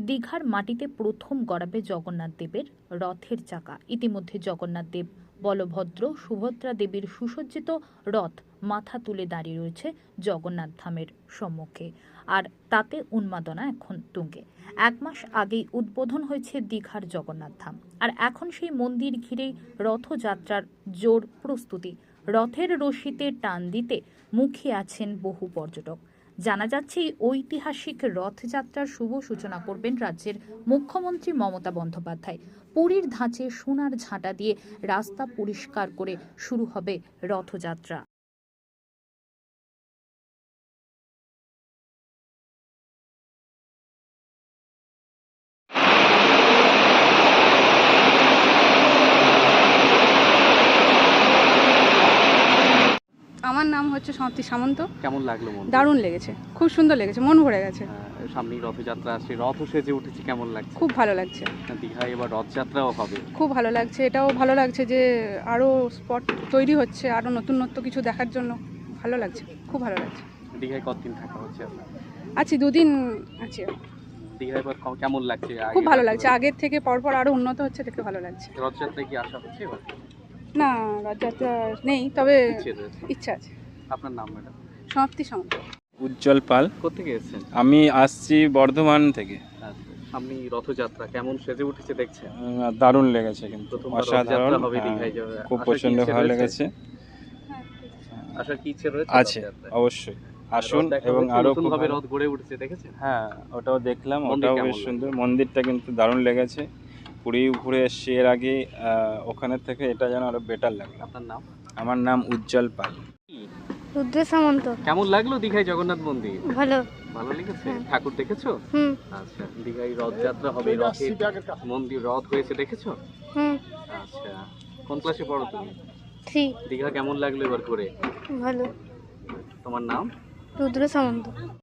দীঘার মাটিতে প্রথম গড়াবে জগন্নাথ দেবের রথের চাকা। ইতিমধ্যে জগন্নাথ দেব, বলভদ্র, সুভদ্রা দেবীর সুসজ্জিত রথ মাথা তুলে দাঁড়িয়ে রয়েছে জগন্নাথ ধামের সম্মুখে। আর তাতে উন্মাদনা এখন তুঙ্গে। এক মাস আগেই উদ্বোধন হয়েছে দীঘার জগন্নাথ ধাম। আর এখন সেই মন্দির ঘিরেই রথযাত্রার জোর প্রস্তুতি। রথের রশিতে টান দিতে মুখে আছেন বহু পর্যটক। জানা যাচ্ছে ঐতিহাসিক রথযাত্রার শুভ সূচনা করবেন রাজ্যের মুখ্যমন্ত্রী মমতা বন্দ্যোপাধ্যায়। পুরীর ধাঁচে সোনার ঝাঁটা দিয়ে রাস্তা পরিষ্কার করে শুরু হবে রথযাত্রা। আমার নাম হচ্ছে সমাপ্তি সামন্ত। কেমন লাগল মন দারুণ লেগেছে খুব সুন্দর লেগেছে মন ভরে গেছে। সামনেই রথযাত্রা আসছে রথ সেজে উঠেছে কেমন লাগছে? খুব ভালো লাগছে। দীঘায় এবার রথযাত্রাও হবে। খুব ভালো লাগছে এটাও ভালো লাগছে যে আরও স্পট তৈরি হচ্ছে আরও নতুন নতুন কিছু দেখার জন্য। ভালো লাগছে খুব ভালো লাগছে। দীঘায় কতদিন থাকা হচ্ছে? আছি দুদিন আছি দীঘায় এবার কেমন লাগছে? খুব ভালো লাগছে আগের থেকে পরপর আরও উন্নত হচ্ছে দেখে ভালো লাগছে। রথযাত্রায় কি আসা হচ্ছে এবার? না রথযাত্রা নেই তবে ইচ্ছা আছে। আপনার নাম ম্যাডাম? সমাপ্তি সামন্ত উজ্জ্বল পাল। কোথেকে এসেছেন? আমি আসছি বর্ধমান থেকে। আচ্ছা, সামনেই রথযাত্রা কেমন সেজে উঠেছে দেখছেন? দারুণ লেগেছে কিন্তু অসাধারণ। রথযাত্রা হবে হ্যাঁ। খুব প্রচণ্ড ভালো লেগেছে। আসার কি ইচ্ছে রয়েছে আছে অবশ্যই। আসুন এবং আরও খুব ভাবে রথ গড়ে উঠেছে দেখেছেন? হ্যাঁ ওটাও দেখলাম ওটাও বেশ সুন্দর। মন্দিরটা কিন্তু দারুণ লেগেছে। পুরী ঘুরে এসছি এর আগে আহ, ওখানে থেকে এটা যেন আরও বেটার লাগল। আপনার নাম? আমার নাম উজ্জ্বল পাল। রুদ্র সামন্ত। কেমন লাগল দীঘায় জগন্নাথ মন্দির? ভালো। ভালো লেগেছে? ঠাকুর দেখেছ? হুম। আচ্ছা দীঘায় রথযাত্রা হবে রথে মন্দির রথ হয়েছে দেখেছ? হুম। আচ্ছা কোন ক্লাসে পড়ো তুমি? থ্রি। দীঘা কেমন লাগল এবার করে ভালো। তোমার নাম? রুদ্র সামন্ত।